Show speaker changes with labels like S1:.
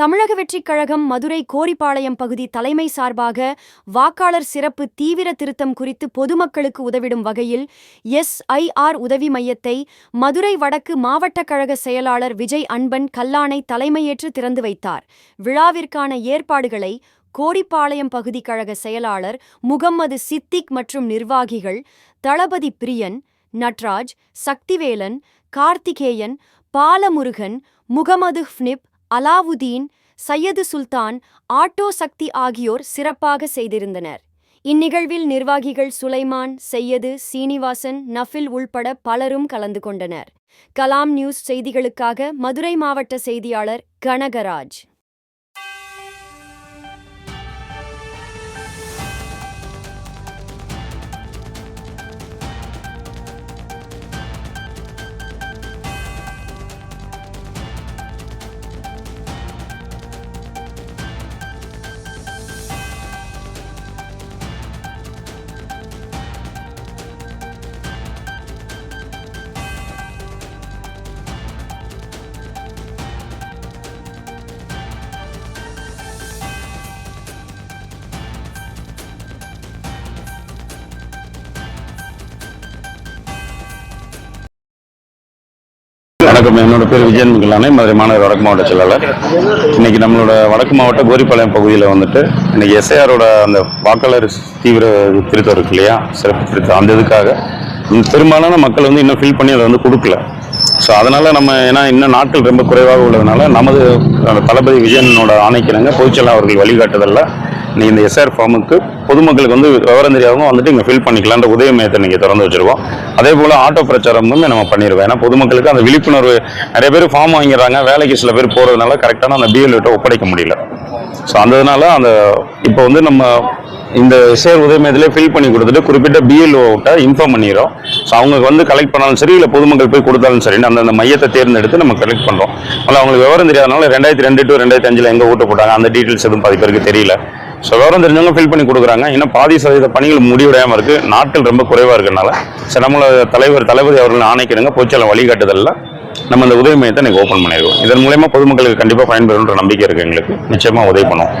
S1: தமிழக வெற்றிக் கழகம் மதுரை கோரிப்பாளையம் பகுதி தலைமை சார்பாக வாக்காளர் சிறப்பு தீவிர திருத்தம் குறித்து பொதுமக்களுக்கு உதவிடும் வகையில் எஸ்ஐஆர் உதவி மையத்தை மதுரை வடக்கு மாவட்ட கழக செயலாளர் விஜய் அன்பன் கல்லானை தலைமையேற்று திறந்து வைத்தார். விழாவிற்கான ஏற்பாடுகளை கோரிப்பாளையம் பகுதி கழக செயலாளர் முகம்மது சித்திக் மற்றும் நிர்வாகிகள் தளபதி பிரியன் நட்ராஜ் சக்திவேலன் கார்த்திகேயன் பாலமுருகன் முகமது ஃப்னிப் அலாவுதீன் சையது சுல்தான் ஆட்டோ சக்தி ஆகியோர் சிறப்பாக செய்திருந்தனர். இந்நிகழ்வில் நிர்வாகிகள் சுலைமான் செய்யது சீனிவாசன் நஃபில் உள்பட பலரும் கலந்து கொண்டனர். கலாம் நியூஸ் செய்திகளுக்காக மதுரை மாவட்ட செய்தியாளர் கனகராஜ்.
S2: வணக்கம். என்னோட பேர் விஜயன் மிகலானே மதுரை மாநகர் வடக்கு மாவட்ட செயலாளர். இன்னைக்கு நம்மளோட வடக்கு மாவட்ட கோரிப்பாளையம் பகுதியில் வந்துட்டு இன்னைக்கு எஸ்ஐஆரோட அந்த வாக்காளர் தீவிர திருத்தம் இருக்கு இல்லையா? சிறப்பு திருத்தம். அந்த இதுக்காக பெரும்பாலான மக்கள் வந்து இன்னும் ஃபில் பண்ணி அதை வந்து கொடுக்கல. ஸோ அதனால நம்ம ஏன்னா இன்னும் நாட்கள் ரொம்ப குறைவாக உள்ளதுனால நமது தளபதி விஜயனோட ஆணைக்கிறாங்க பொதுச்செயலாளர் அவர்கள் வழிகாட்டுதல்ல. நீ இந்த எஸ்ஆர் ஃபார்முக்கு பொதுமக்களுக்கு வந்து விவரம் தெரியாதவங்க வந்துட்டு இங்கே ஃபில் பண்ணிக்கலான்ற உதவி மையத்தை நீங்கள் திறந்து வச்சுருக்கோம். அதே போல் ஆட்டோ பிரச்சாரம் வந்து நம்ம பண்ணிடுவோம் ஏன்னா பொதுமக்களுக்கு அந்த விழிப்புணர்வு நிறைய பேர் ஃபார்ம் வாங்கிறாங்க வேலைக்கு சில பேர் போகிறதுனால கரெக்டான அந்த பிஎல்ஓட்டை ஒப்படைக்க முடியல. ஸோ அந்ததுனால அந்த இப்போ வந்து நம்ம இந்த எஸ்ஆர் உதவி மையத்திலே ஃபில் பண்ணி கொடுத்துட்டு குறிப்பிட்ட பிஎல்ஓட்ட இன்ஃபார்ம் பண்ணிடுறோம். ஸோ அவங்க வந்து கலெக்ட் பண்ணாலும் சரி இல்லை பொதுமக்கள் போய் கொடுத்தாலும் சரி அந்தந்த மையத்தை தேர்ந்தெடுத்து நம்ம கலெக்ட் பண்ணுறோம் அதில் அவங்களுக்கு விவரம் தெரியாதனால ரெண்டாயிரத்தி ரெண்டு டு ரெண்டாயிரத்தி அஞ்சில் எங்கே ஓட்டு போட்டாங்க அந்த டீட்டெயில்ஸ் எதுவும் பாதி பேருக்கு தெரியல. ஸோ விவரம் தெரிஞ்சவங்க ஃபில் பண்ணி கொடுக்குறாங்க. இன்னும் பாதி சதவீத பணிகள் முடிவடையாமல் இருக்கு. நாட்கள் ரொம்ப குறைவாக இருக்கிறதுனால சரி நம்மளோட தலைவர் தளபதி அவர்கள் ஆணைக்கிடுங்க பொதுச்செயலாளர் வழிகாட்டுதலில். நம்ம இந்த உதவி மையத்தை இன்றைக்கி ஓப்பன் பண்ணியிருக்கோம் இதன் மூலயமா பொதுமக்களுக்கு கண்டிப்பாக பயன்பெறுன்ற நம்பிக்கை இருக்கு எங்களுக்கு. நிச்சயமாக உதவி பண்ணுவோம்.